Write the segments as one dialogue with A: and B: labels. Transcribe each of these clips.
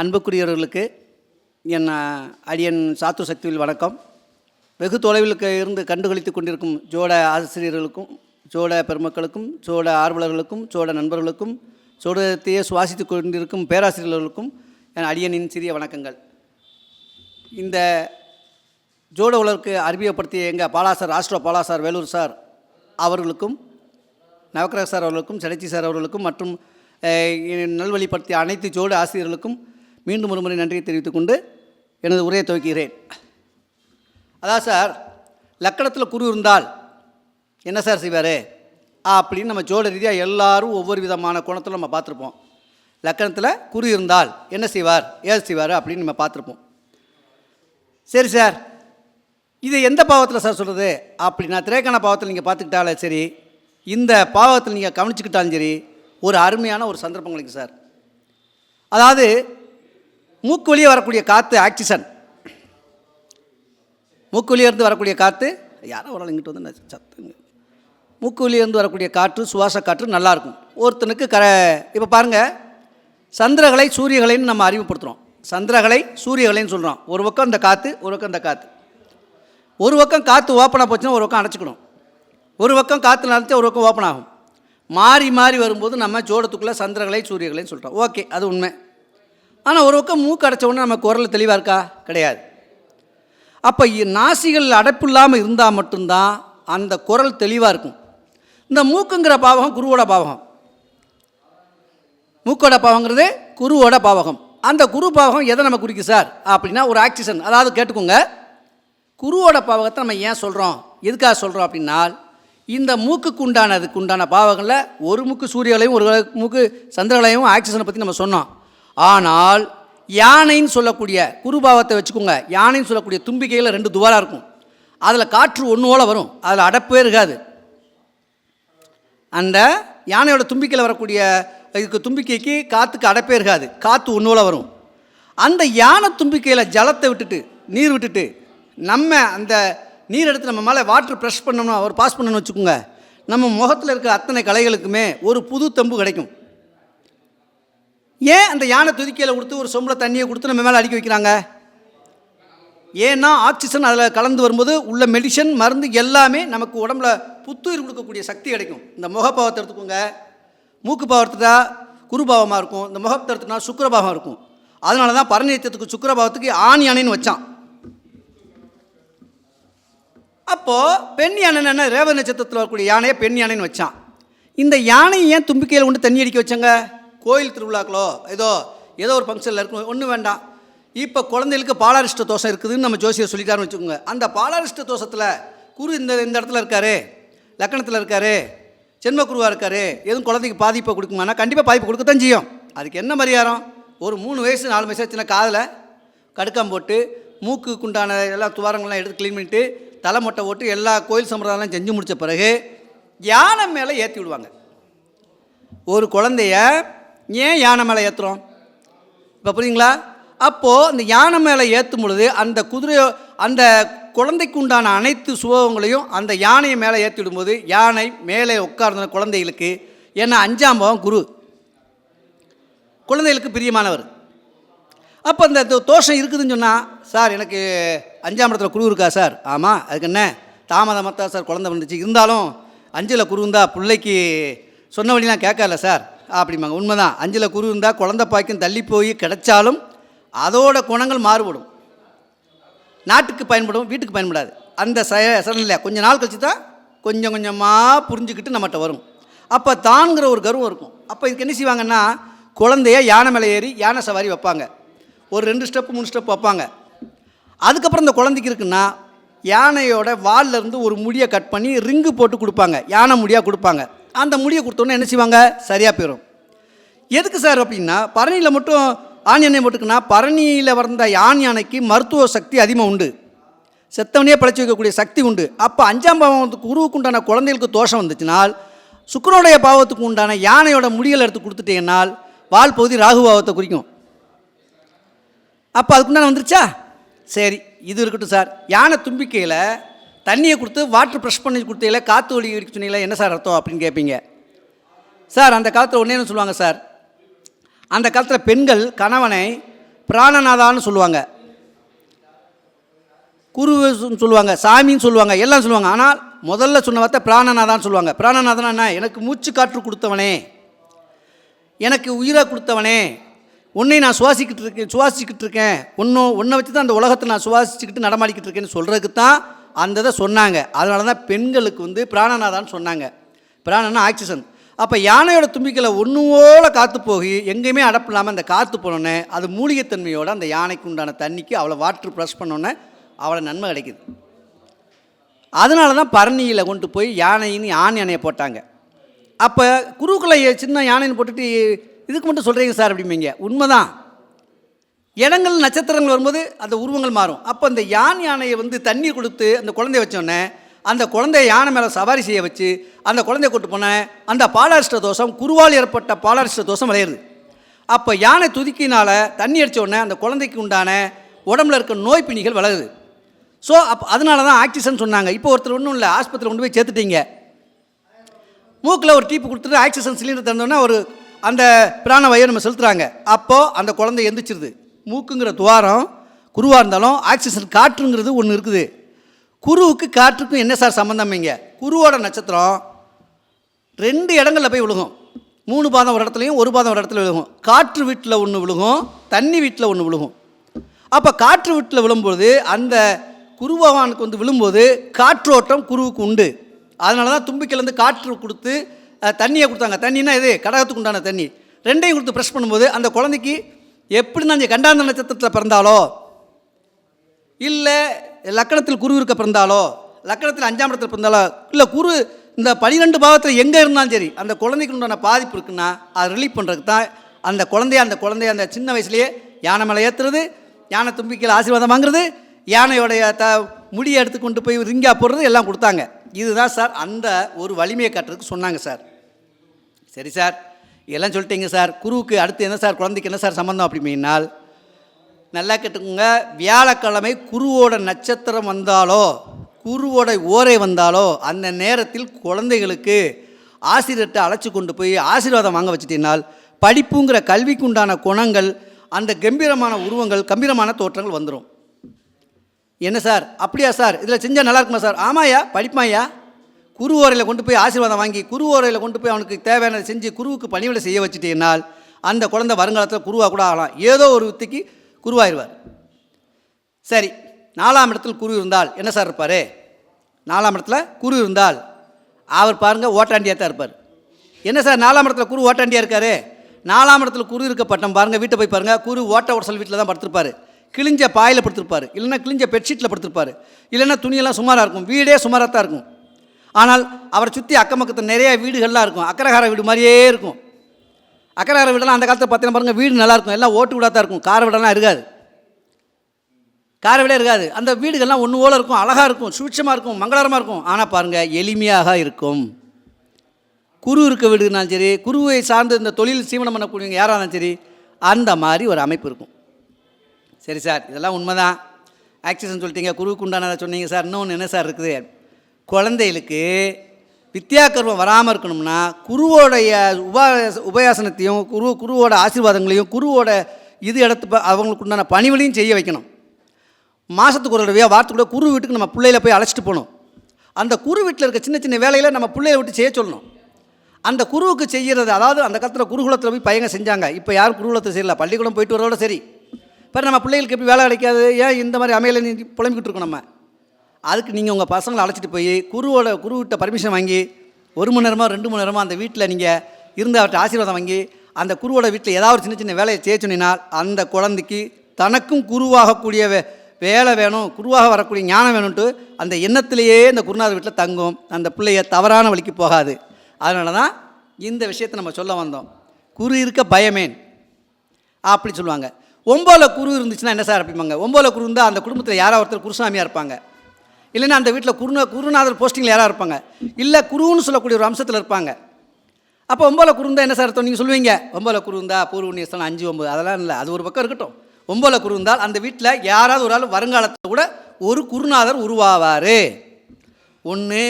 A: அன்புக்குரியவர்களுக்கு என் அடியன் சாத்து சக்தியில் வணக்கம். வெகு தொலைவிலுக்கு இருந்து கண்டுகளித்து கொண்டிருக்கும் ஜோட ஆசிரியர்களுக்கும் ஜோட பெருமக்களுக்கும் ஜோட ஆர்வலர்களுக்கும் ஜோட நண்பர்களுக்கும் ஜோடத்தையே சுவாசித்து கொண்டிருக்கும் பேராசிரியர்களுக்கும் என் அடியனின் சிறிய வணக்கங்கள். இந்த ஜோட உலருக்கு அறிமுகப்படுத்திய எங்கள் பாலாசார் ராஷ்டிர பாலாசார் வேலூர் சார் அவர்களுக்கும் நவக்கரக சார் அவர்களுக்கும் சடைச்சி சார் அவர்களுக்கும் மற்றும் நல்வழிப்படுத்திய அனைத்து ஜோட ஆசிரியர்களுக்கும் மீண்டும் ஒரு முறை நன்றியை தெரிவித்துக் கொண்டு எனது உரையை துவக்கிறேன் அதான் சார் லக்கணத்தில் குரு இருந்தால் என்ன சார் செய்வார்? அப்படின்னு நம்ம ஜோட ரீதியாக எல்லாரும் ஒவ்வொரு விதமான கோணத்தில் நம்ம பார்த்துருப்போம். லக்கணத்தில் குரு இருந்தால் என்ன செய்வார்? ஏது செய்வார்? அப்படின்னு நம்ம பார்த்துருப்போம். சரி சார் இது எந்த பாவத்தில் சார் சொல்கிறது அப்படின்னா திரேக்கான பாவத்தில் நீங்கள் பார்த்துக்கிட்டாலே சரி இந்த பாவத்தில் நீங்கள் கவனிச்சுக்கிட்டாலும் சரி ஒரு அருமையான ஒரு சந்தர்ப்பம் கிடைக்கும் சார். அதாவது மூக்கு வழியே வரக்கூடிய காற்று ஆக்சிஜன். மூக்கு வழியே வரக்கூடிய காற்று யாரோ ஒரு இங்கிட்டு வந்து நான் சத்துங்க மூக்கு வழியே வரக்கூடிய காற்று சுவாச காற்று நல்லாயிருக்கும் ஒருத்தனுக்கு கர இப்போ பாருங்கள் சந்திரகலை சூரியகலைன்னு நம்ம அறிவுப்படுத்துகிறோம் சந்திரகலை சூரியகலைன்னு சொல்கிறோம் ஒரு பக்கம் இந்த காற்று ஒரு பக்கம் இந்த காற்று ஒரு பக்கம் காற்று ஓப்பனாக போச்சுன்னா ஒரு பக்கம் அடைச்சிக்கணும் ஒரு பக்கம் காற்று நடத்தி ஒரு பக்கம் ஓப்பன் ஆகும். மாறி மாறி வரும்போது நம்ம ஜோடத்துக்குள்ளே சந்திரகலை சூரியகலைன்னு சொல்கிறோம் ஓகே அது உண்மை. ஆனால் ஒரு பக்கம் மூக்கு அடைச்ச உடனே நம்ம குரல் தெளிவாக இருக்கா? கிடையாது. அப்போ நாசிகள் அடைப்பு இல்லாமல் இருந்தால் மட்டும்தான் அந்த குரல் தெளிவாக இருக்கும். இந்த மூக்குங்கிற பாவகம் குருவோட பாவகம். மூக்கோட பாவங்கிறது குருவோட பாவகம். அந்த குரு பாவகம் எதை நம்ம குறிக்கும் சார்? அப்படின்னா ஒரு ஆக்சிஜன். அதாவது கேட்டுக்கோங்க. குருவோட பாவகத்தை நம்ம ஏன் சொல்கிறோம் எதுக்காக சொல்கிறோம் அப்படின்னா இந்த மூக்குக்கு உண்டானதுக்கு உண்டான பாவங்களில் ஒரு மூக்கு சூரியகளையும் ஒரு மூக்கு சந்திரகளையும் ஆக்சிஜனை பற்றி நம்ம சொன்னோம். ஆனால் யானைன்னு சொல்லக்கூடிய குருபாவத்தை வச்சுக்கோங்க. யானைன்னு சொல்லக்கூடிய தும்பிக்கையில் ரெண்டு துவாராக இருக்கும். அதில் காற்று ஒன்று போல வரும். அதில் அடப்பே இருக்காது. அந்த யானையோட தும்பிக்கையில் வரக்கூடிய இதுக்கு தும்பிக்கைக்கு காற்றுக்கு அடப்பே இருக்காது. காற்று ஒன்றோல வரும். அந்த யானை தும்பிக்கையில் ஜலத்தை விட்டுட்டு நீர் விட்டுட்டு நம்ம அந்த நீர் எடுத்து நம்ம மேலே வாட்ரு ப்ரெஷ் பண்ணோம்னா அவர் பாஸ் பண்ணணும்னு வச்சுக்கோங்க. நம்ம முகத்தில் இருக்கிற அத்தனை கலைகளுக்குமே ஒரு புது தம்பு கிடைக்கும். ஏன் அந்த யானை துதிக்கையில் கொடுத்து ஒரு சொம்பில் தண்ணியை கொடுத்து நம்ம மேலே அடிக்க வைக்கிறாங்க? ஏன்னா ஆக்சிஜன் அதில் கலந்து வரும்போது உள்ள மெடிசன் மருந்து எல்லாமே நமக்கு உடம்புல புத்துயிர் கொடுக்கக்கூடிய சக்தி கிடைக்கும். இந்த முகப்பாவத்தை எடுத்துக்கோங்க. மூக்கு பாவத்தை குருபாவமாக இருக்கும். இந்த முகத்தை எடுத்துனா சுக்கரபாவம் இருக்கும். அதனால தான் பரநித்தியத்துக்கு சுக்கரபாவத்துக்கு ஆண் யானைன்னு வச்சான். அப்போது பெண் யானைன்னு என்ன ரேவ நட்சத்திரத்தில் வரக்கூடிய யானையை பெண் யானைன்னு வச்சான். இந்த யானையை ஏன் தும்பிக்கையில் கொண்டு தண்ணி அடிக்க வச்சாங்க? கோயில் திருவிழாக்களோ ஏதோ ஏதோ ஒரு ஃபங்க்ஷனில் இருக்கும். ஒன்றும் வேண்டாம். இப்போ குழந்தைகளுக்கு பாலாரிஷ்ட தோஷம் இருக்குதுன்னு நம்ம ஜோசியர் சொல்லிட்டாருன்னு வச்சுக்கோங்க. அந்த பாலாரிஷ்ட தோஷத்தில் குரு இந்த இந்த இடத்துல இருக்காரு. லக்கணத்தில் இருக்காரு. ஜென்மக்குருவாக இருக்காரு. எதுவும் குழந்தைக்கு பாதிப்பை கொடுக்குமானா கண்டிப்பாக பாதிப்பு கொடுக்கத்தான் செய்யும். அதுக்கு என்ன மரியாதம் ஒரு மூணு வயசு நாலு வயசு சின்ன காதில் கடுக்காம் போட்டு மூக்குக்கு உண்டான எல்லா துவாரங்கள்லாம் எடுத்து க்ளீன் பண்ணிட்டு தலை மொட்டை போட்டு எல்லா கோயில் சம்பிரதாயம்லாம் செஞ்சு முடித்த பிறகு யானை மேலே ஏற்றி விடுவாங்க. ஒரு குழந்தைய ஏன் யானை மேலே ஏற்றுறோம் இப்போ புரியுங்களா அப்போது அந்த யானை மேலே ஏற்றும் பொழுது அந்த குதிரை அந்த குழந்தைக்கு உண்டான அனைத்து சுபவங்களையும் அந்த யானையை மேலே ஏற்றி விடும்போது யானை மேலே உட்கார்ந்த குழந்தைகளுக்கு ஏன்னா அஞ்சாம் பாவம் குரு. குழந்தைகளுக்கு பிரியமானவர். அப்போ அந்த தோ- தோஷம் இருக்குதுன்னு சொன்னால் சார் எனக்கு அஞ்சாம் இடத்துல குரு இருக்கா சார்? ஆமாம் அதுக்கு என்ன? தாமதமாக தான் சார் குழந்தை வந்துச்சு. இருந்தாலும் அஞ்சில் குரு இருந்தால் பிள்ளைக்கு சொன்ன வழிலாம் கேட்கல சார். அப்படிம்பாங்க. உண்மைதான். அஞ்சில் குரு இருந்தால் குழந்த பாய்க்கும் தள்ளி போய் கிடைச்சாலும் அதோட குணங்கள் மாறுபடும். நாட்டுக்கு பயன்படும் வீட்டுக்கு பயன்படாது. அந்த ச சடனில் கொஞ்சம் நாள் கழிச்சு தான் கொஞ்சம் கொஞ்சமாக புரிஞ்சுக்கிட்டு நம்மகிட்ட வரும். அப்போ தான்கிற ஒரு கர்வம் இருக்கும். அப்போ இதுக்கு என்ன செய்வாங்கன்னா குழந்தைய யானை மேலே ஏறி யானை சவாரி வைப்பாங்க. ஒரு ரெண்டு ஸ்டெப்பு மூணு ஸ்டெப் வைப்பாங்க. அதுக்கப்புறம் இந்த குழந்தைக்கு இருக்குன்னா யானையோட வால்ல இருந்து ஒரு முடியை கட் பண்ணி ரிங்கு போட்டு கொடுப்பாங்க. யானை முடியாக கொடுப்பாங்க. அந்த முடியை கொடுத்தோன்னே என்ன செய்வாங்க? சரியாக போயிடும் எதுக்கு சார் அப்படின்னா பரணியில் மட்டும் ஆண் யானை போட்டுக்குன்னா பரணியில் வந்த ஆண் யானைக்கு மருத்துவ சக்தி அதிகமாக உண்டு. செத்தவனையே பழச்சி வைக்கக்கூடிய சக்தி உண்டு. அப்போ அஞ்சாம் பாவத்துக்கு உருவுக்கு உண்டான குழந்தைகளுக்கு தோஷம் வந்துச்சுனால் சுக்கரனுடைய பாவத்துக்கு உண்டான யானையோட முடிகள் எடுத்து கொடுத்துட்டீங்கன்னால் வால் பகுதி ராகு பாவத்தை குறிக்கும். அப்போ அதுக்குண்டான வந்துருச்சா? சரி இது இருக்கட்டும் சார். யானை தும்பிக்கையில் தண்ணியை கொடுத்து வாட்டர் ப்ரெஷ் பண்ணி கொடுத்தீங்களே காற்று ஒளி இருக்கு சொன்னீங்களே என்ன சார் அர்த்தம் அப்படின்னு கேட்பீங்க சார் அந்த காலத்தில் ஒன்றே சொல்லுவாங்க சார். அந்த காலத்தில் பெண்கள் கணவனை பிராணநாதான்னு சொல்லுவாங்க. குருன்னு சொல்லுவாங்க சாமின்னு சொல்லுவாங்க எல்லாம் சொல்லுவாங்க. ஆனால் முதல்ல சொன்ன வார்த்தை பிராணநாதான்னு சொல்லுவாங்க. பிராணநாதனா என்ன? எனக்கு மூச்சு காற்று கொடுத்தவனே. எனக்கு உயிரை கொடுத்தவனே. உன்னை நான் சுவாசிக்கிட்டு இருக்கேன் சுவாசிக்கிட்டு இருக்கேன். ஒன்றும் ஒன்றை வச்சு தான் அந்த உலகத்தை நான் சுவாசிச்சுக்கிட்டு நடமாடிக்கிட்டு இருக்கேன்னு சொல்கிறதுக்கு தான் அந்த இதை சொன்னாங்க. அதனால தான் பெண்களுக்கு வந்து பிராணநாதான்னு சொன்னாங்க. பிராணனா ஆக்சிஜன். அப்போ யானையோட தும்பிக்கையில் ஒன்றுவோல காற்று போய் எங்கேயுமே அடப்பு இல்லாமல் அந்த காற்று போனோன்னே அது மூலிகைத்தன்மையோட அந்த யானைக்கு உண்டான தண்ணிக்கு அவளை வாட்டர் ப்ரெஷ் பண்ணோன்னே அவளை நன்மை கிடைக்குது. அதனால தான் பரணியில் கொண்டு போய் யானைன்னு யானை யானையை போட்டாங்க. அப்போ குருக்களை சின்ன யானைன்னு போட்டுட்டு இதுக்கு மட்டும் சொல்கிறீங்க சார் அப்படிம்பீங்க. உண்மைதான். இடங்கள் நட்சத்திரங்கள் வரும்போது அந்த உருவங்கள் மாறும். அப்போ அந்த யான் யானையை வந்து தண்ணீர் கொடுத்து அந்த குழந்தைய வச்சோடனே அந்த குழந்தைய யானை மேலே சவாரி செய்ய வச்சு அந்த குழந்தைய கூட்டு போனேன் அந்த பாலாரிஷ்ட தோஷம் குருவால் ஏற்பட்ட பாலாரிஷ்ட தோஷம் விளையிறது. அப்போ யானை துதிக்கினால் தண்ணி அடித்த உடனே அந்த குழந்தைக்கு உண்டான உடம்புல இருக்க நோய் பிணிகள் வளருது. ஸோ அப்போ அதனால தான் ஆக்சிஜன் சொன்னாங்க. இப்போ ஒருத்தர் ஒன்றும் இல்லை ஆஸ்பத்திரியில் கொண்டு போய் சேர்த்துட்டீங்க. மூக்கில் ஒரு டீப்பு கொடுத்துட்டு ஆக்சிஜன் சிலிண்டர் தந்தோடனே ஒரு அந்த பிராண பிராணவாயை நம்ம செலுத்துகிறாங்க அப்போது அந்த குழந்தை எந்திரிச்சிருது. மூக்குங்கிற துவாரம் குருவாக இருந்தாலும் ஆக்சிஜன் காற்றுங்கிறது ஒன்று இருக்குது. குருவுக்கு காற்றுக்கும் என்ன சார் சம்மந்தம் இங்கே? குருவோட நட்சத்திரம் ரெண்டு இடங்களில் போய் விழுகும். மூணு பாதம் ஒரு இடத்துலையும் ஒரு பாதம் ஒரு இடத்துல விழுகும். காற்று வீட்டில் ஒன்று விழுகும் தண்ணி வீட்டில் ஒன்று விழுகும். அப்போ காற்று வீட்டில் விழும்போது அந்த குருபகவானுக்கு வந்து விழும்போது காற்றோட்டம் குருவுக்கு உண்டு. அதனால தான் தும்பிக்கையிலேருந்து காற்று கொடுத்து தண்ணியை கொடுத்தாங்க. தண்ணினா இது கடகத்துக்கு உண்டான தண்ணி. ரெண்டையும் கொடுத்து ப்ரெஷ் பண்ணும்போது அந்த குழந்தைக்கு எப்படி நான் கண்டாந்த நட்சத்திரத்தில் பிறந்தாலோ இல்லை லக்கணத்தில் குரு இருக்க பிறந்தாலோ லக்கணத்தில் அஞ்சாம் இடத்துல பிறந்தாலோ இல்லை குரு இந்த பனிரெண்டு பாவத்தில் எங்கே இருந்தாலும் சரி அந்த குழந்தைக்கு உண்டான பாதிப்பு இருக்குன்னா அதை ரிலீஃப் பண்ணுறதுக்கு தான் அந்த குழந்தைய அந்த குழந்தைய அந்த சின்ன வயசுலேயே யானை மேலே ஏற்றுறது யானை தும்பிக்கையில் ஆசீர்வாதம் வாங்குறது யானையோடைய த முடியை எடுத்து கொண்டு போய் ரிங்கா போடுறது எல்லாம் கொடுத்தாங்க. இதுதான் சார் அந்த ஒரு வலிமையை காட்டுறதுக்கு சொன்னாங்க சார். சரி சார். எல்லாம் சொல்லிட்டீங்க சார். குருவுக்கு அடுத்து என்ன சார்? குழந்தைக்கு என்ன சார் சம்மந்தம் அப்படின்னால் நல்லா கேட்டுக்கோங்க. வியாழக்கிழமை குருவோட நட்சத்திரம் வந்தாலோ குருவோட ஓரை வந்தாலோ அந்த நேரத்தில் குழந்தைகளுக்கு ஆசிரியர்கிட்ட அழைச்சி கொண்டு போய் ஆசீர்வாதம் வாங்க வச்சுட்டீனால் படிப்புங்கிற கல்விக்கு உண்டான குணங்கள் அந்த கம்பீரமான உருவங்கள் கம்பீரமான தோற்றங்கள் வந்துடும் என்ன சார்? அப்படியா சார்? இதில் செஞ்சால் நல்லா இருக்குமா சார்? ஆமாயா படிப்பாயா குரு ஓரையில் கொண்டு போய் ஆசீர்வாதம் வாங்கி குரு ஓரையில் கொண்டு போய் அவனுக்கு தேவையானதை செஞ்சு குருவுக்கு பணிவிடை செய்ய வச்சுட்டீங்கன்னால் அந்த குழந்தை வருங்காலத்தில் குருவாக கூட ஆகலாம். ஏதோ ஒரு வித்தைக்கு குருவாயிருவார். சரி நாலாம் இடத்தில் குரு இருந்தால் என்ன சார் இருப்பார்? நாலாம் இடத்துல குரு இருந்தால் அவர் பாருங்கள் ஓட்டாண்டியாக தான் இருப்பார். என்ன சார் நாலாம் இடத்துல குரு ஓட்டாண்டியாக இருக்காரு? நாலாம் இடத்துல குரு இருக்க பட்டம் பாருங்கள் வீட்டை போய் பாருங்கள் குரு ஓட்ட உடசல் வீட்டில் தான் படுத்திருப்பார். கிழிஞ்ச பாயில் படுத்திருப்பார். இல்லைன்னா கிழிஞ்ச பெட்ஷீட்டில் படுத்திருப்பார். இல்லைன்னா துணியெல்லாம் சுமாராக இருக்கும். வீடே சுமாராக தான் இருக்கும். ஆனால் அவரை சுற்றி அக்கம் பக்கத்தில் நிறைய வீடுகள்லாம் இருக்கும். அக்கரகார வீடு மாதிரியே இருக்கும். அக்கரகார வீடெல்லாம் அந்த காலத்தில் பார்த்தீங்கன்னா பாருங்கள் வீடு நல்லாயிருக்கும் எல்லாம் ஓட்டு வீடாக தான் இருக்கும். கார வீடெல்லாம் இருக்காது. கார வீடே இருக்காது. அந்த வீடுகள்லாம் ஒன்று ஓல இருக்கும். அழகாக இருக்கும். சுட்சமாக இருக்கும். மங்களகரமாக இருக்கும். ஆனால் பாருங்கள் எளிமையாக இருக்கும். குரு இருக்க வீடுனாலும் சரி குருவை சார்ந்து இந்த தொழில் சீவனம் பண்ணக்கூடியவங்க யாராக இருந்தாலும் சரி அந்த மாதிரி ஒரு அமைப்பு இருக்கும். சரி சார் இதெல்லாம் உண்மைதான். ஆக்சிஜன் சொல்லிட்டீங்க. குருவுக்கு உண்டானதை சொன்னீங்க சார். இன்னொன்று என்ன சார் இருக்குது? குழந்தைகளுக்கு வித்யாக்கர்வம் வராமல் இருக்கணும்னா குருவோடைய உபாச உபயாசனத்தையும் குரு குருவோட ஆசீர்வாதங்களையும் குருவோட இது எடுத்து ப- அவங்களுக்கு உண்டான பணிவிலையும் செய்ய வைக்கணும். மாதத்துக்கு ஒரு தடவையாக வாரத்துக்குள்ள குரு வீட்டுக்கு நம்ம பிள்ளையில போய் அழைச்சிட்டு போகணும். அந்த குரு வீட்டில் இருக்க சின்ன சின்ன வேலையில் நம்ம பிள்ளைய விட்டு செய்ய சொல்லணும். அந்த குருவுக்கு செய்கிறது அதாவது அந்த காலத்தில் குருகுலத்தில் போய் பையங்க செஞ்சாங்க. இப்போ யாரும் குருகுலத்தில் செய்யல. பள்ளிக்கூடம் போயிட்டு வரதோட சரி. இப்போ நம்ம பிள்ளைகளுக்கு எப்படி வேலை கிடைக்காது? ஏன் இந்த மாதிரி அமையலை? நீ புலம்பிக்கிட்டு இருக்கோம் நம்ம. அதுக்கு நீங்கள் உங்கள் பசங்களை அழைச்சிட்டு போய் குருவோட குருவிட்ட பர்மிஷன் வாங்கி ஒரு மணி நேரமாக ரெண்டு மணி நேரமோ அந்த வீட்டில் நீங்கள் இருந்து அவர்கிட்ட ஆசீர்வாதம் வாங்கி அந்த குருவோட வீட்டில் ஏதாவது ஒரு சின்ன சின்ன வேலையை செய்ய சொன்னினால் அந்த குழந்தைக்கு தனக்கும் குருவாகக்கூடிய வே வேலை வேணும் குருவாக வரக்கூடிய ஞானம் வேணும்ட்டு அந்த எண்ணத்திலேயே இந்த குருநாதர் வீட்டில் தங்கும். அந்த பிள்ளைய தவறான வழிக்கு போகாது. அதனால தான் இந்த விஷயத்தை நம்ம சொல்ல வந்தோம். குரு இருக்க பயமேன் அப்படி சொல்லுவாங்க. ஒம்போல குரு இருந்துச்சுன்னா என்ன சார் அப்படிம்பாங்க ஒம்போல குரு இருந்தால் அந்த குடும்பத்தில் யாரோ ஒருத்தர் குருசாமியாக இருப்பாங்க. இல்லைன்னா அந்த வீட்டில் குருநா குருநாதர் போஸ்டிங்கில் யாராக இருப்பாங்க? இல்லை குருன்னு சொல்லக்கூடிய ஒரு அம்சத்தில் இருப்பாங்க. அப்போ ஒம்போல குருந்தா என்ன சார் அர்த்தம் நீங்கள் சொல்லுவீங்க? ஒம்போல குருந்தா பூர்வநியஸ்தான் அஞ்சு ஒம்பது அதெல்லாம் இல்லை. அது ஒரு பக்கம் இருக்கட்டும். ஒம்போல குரு இருந்தால் அந்த வீட்டில் யாராவது ஒரு ஆள் வருங்காலத்தில் கூட ஒரு குருநாதர் உருவாவார். ஒன்று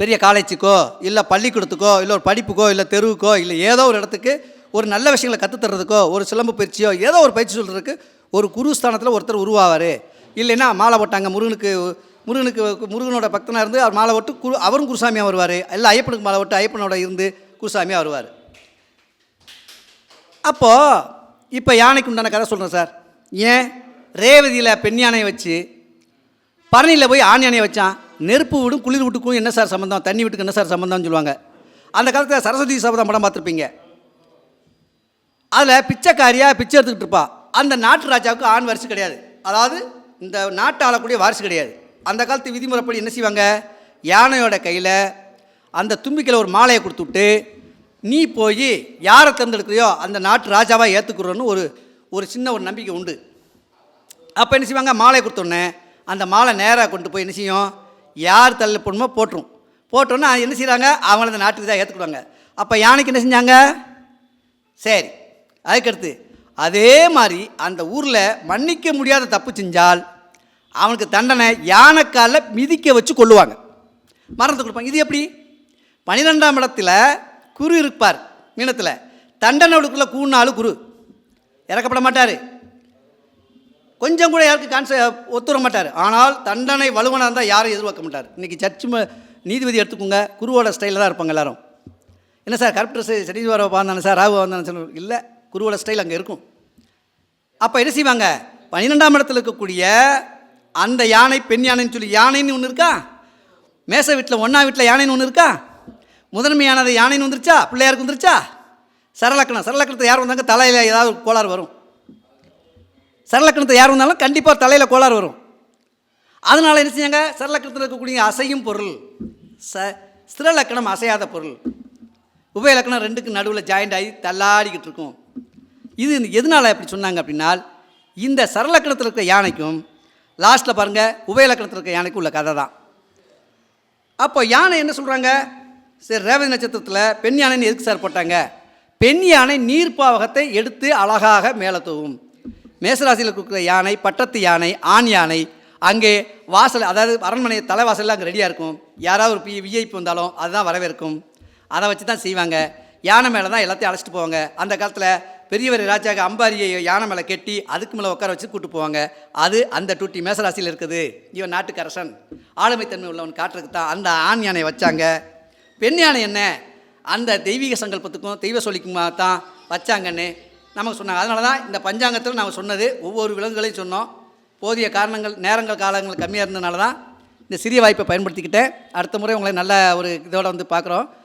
A: பெரிய காலேஜுக்கோ இல்லை பள்ளிக்கூடத்துக்கோ இல்லை ஒரு படிப்புக்கோ இல்லை தெருவுக்கோ இல்லை ஏதோ ஒரு இடத்துக்கு ஒரு நல்ல விஷயங்களை கற்றுத் தர்றதுக்கோ ஒரு சிலம்பு பயிற்சியோ ஏதோ ஒரு பயிற்சி சொல்கிறதுக்கு ஒரு குரு ஸ்தானத்தில் ஒருத்தர் உருவாவார். இல்லைன்னா மாலை போட்டாங்க. முருகனுக்கு முருகனுக்கு முருகனோட பக்தனாக இருந்து அவர் மாலை போட்டு குரு அவரும் குருசாமியாக வருவார். எல்லாம் ஐயப்பனுக்கு மாலை போட்டு ஐயப்பனோட இருந்து குருசாமியாக வருவார். அப்போது இப்போ யானைக்கு உண்டான கதை சொல்கிறேன் சார். ஏன்? ரேவதியில் பெண் யானையை வச்சு பரணியில் போய் ஆண் யானையை வச்சான். நெருப்பு விடும் குளிர் வீட்டுக்கும் என்ன சார் சம்மந்தம் தண்ணி வீட்டுக்கு என்ன சார் சம்மந்தம்னு சொல்லுவாங்க. அந்த காலத்தில் சரஸ்வதி சபதம் படம் பார்த்துருப்பீங்க. அதில் பிச்சைக்காரியாக பிச்சை எடுத்துக்கிட்டு இருப்பா. அந்த நாட்டு ராஜாவுக்கு ஆண் வரிசை கிடையாது. அதாவது இந்த நாட்டை ஆளக்கூடிய வாரிசு கிடையாது. அந்த காலத்து விதிமுறைப்படி என்ன செய்வாங்க? யானையோட கையில் அந்த தும்பிக்கையில் ஒரு மாலையை கொடுத்துட்டு நீ போய் யாரை தேர்ந்தெடுக்கிறியோ அந்த நாட்டு ராஜாவாக ஏற்றுக்குறோன்னு ஒரு ஒரு சின்ன ஒரு நம்பிக்கை உண்டு. அப்போ என்ன செய்வாங்க? மாலை கொடுத்தோன்னே அந்த மாலை நேராக கொண்டு போய் என்ன செய்யும்? யார் தள்ள போடணுமோ போட்டுரும். போட்டோன்னே என்ன செய்கிறாங்க அவங்கள அந்த நாட்டுக்கு தான் ஏற்றுக்குவாங்க அப்போ யானைக்கு என்ன செஞ்சாங்க? சரி அதுக்கடுத்து அதே மாதிரி அந்த ஊரில் மன்னிக்க முடியாத தப்பு செஞ்சால் அவனுக்கு தண்டனை யானைக்காலில் மிதிக்க வச்சு கொள்ளுவாங்க மரணத்தை கொடுப்பாங்க. இது எப்படி? பன்னிரெண்டாம் இடத்துல குரு இருப்பார் மீனத்தில். தண்டனை கொடுக்கல கூணாலும் குரு. இறக்கப்பட மாட்டார். கொஞ்சம் கூட யாருக்கு கான்ச ஒத்துவர மாட்டார். ஆனால் தண்டனை வலுவனாக இருந்தால் யாரும் எதிர்பார்க்க மாட்டார். இன்றைக்கி சர்ச்சு நீதிபதி எடுத்துக்கோங்க. குருவோட ஸ்டைலில் தான் இருப்பாங்க எல்லாரும். என்ன சார் கரெக்டர் ட்ரெஸ் சனீஸ்வரவை வந்தானே சார்? ராகு வந்தானே சார்? இல்லை. குருவோட ஸ்டைல் அங்கே இருக்கும். அப்போ என்ன செய்வாங்க? பன்னிரெண்டாம் இடத்துல இருக்கக்கூடிய அந்த யானை பெண் யானைன்னு சொல்லி யானைன்னு ஒன்று இருக்கா? மேச வீட்டில் ஒன்றா வீட்டில் யானைன்னு ஒன்று இருக்கா? முதன்மையானது யானைன்னு வந்துருச்சா? பிள்ளையாருக்கு வந்துருச்சா? சரலக்கணம் சரலக்கணத்தை யார் வந்தாங்க? தலையில் ஏதாவது கோளாறு வரும். சரலக்கணத்தை யார் வந்தாலும் கண்டிப்பாக தலையில் கோளாறு வரும். அதனால் என்ன செஞ்சாங்க சரலக்கணத்தில் இருக்கக்கூடிய அசையும் பொருள். ச ஸ்திரலக்கணம் அசையாத பொருள். உபயலக்கணம் ரெண்டுக்கு நடுவில் ஜாயிண்ட் ஆகி தள்ளாடிக்கிட்டு இருக்கும். இது எதனால் அப்படி சொன்னாங்க அப்படின்னா இந்த சரலக்கணத்தில் இருக்கிற யானைக்கும் லாஸ்ட்டில் பாருங்கள் உபயலக்கணத்தில் இருக்கிற யானைக்கும் உள்ள கதை தான். அப்போ யானை என்ன சொல்கிறாங்க சரி ரேவதி நட்சத்திரத்தில் பெண் யானைன்னு எதுக்கு சார் போட்டாங்க? பெண் யானை நீர்ப்பாவகத்தை எடுத்து அழகாக மேலே தூவும். மேசராசியில் இருக்கிற யானை பட்டத்து யானை ஆண் யானை அங்கே வாசல் அதாவது அரண்மனை தலைவாசலில் அங்கே ரெடியாக இருக்கும். யாராவது ஒரு பி விஐபி வந்தாலும் அதுதான் வரவேற்கும். அதை வச்சு தான் செய்வாங்க. யானை மேலே தான் எல்லாத்தையும் அழைச்சிட்டு போவாங்க. அந்த காலத்தில் பெரியவர் ராஜாக அம்பாரியை யானை மேலே கட்டி அதுக்கு மேலே உட்கார வச்சு கூட்டு போவாங்க. அது அந்த டூட்டி மேசராசியில் இருக்குது. இவன் நாட்டுக்கரசன். ஆளுமைத்தன்மை உள்ளவன் காட்டுறதுக்கு தான் அந்த ஆண் யானை வச்சாங்க. பெண் யானை என்ன? அந்த தெய்வீக சங்கல்பத்துக்கும் தெய்வ சொல்லிக்குமா தான் வச்சாங்கன்னு நமக்கு சொன்னாங்க. அதனால தான் இந்த பஞ்சாங்கத்தில் நாங்கள் சொன்னது ஒவ்வொரு விலங்குகளையும் சொன்னோம். போதிய காரணங்கள் நேரங்கள் காலங்கள் கம்மியாக இருந்ததுனால தான் இந்த சிறிய வாய்ப்பை பயன்படுத்திக்கிட்டேன். அடுத்த முறை உங்களை நல்ல ஒரு இதோட வந்து பார்க்குறோம்.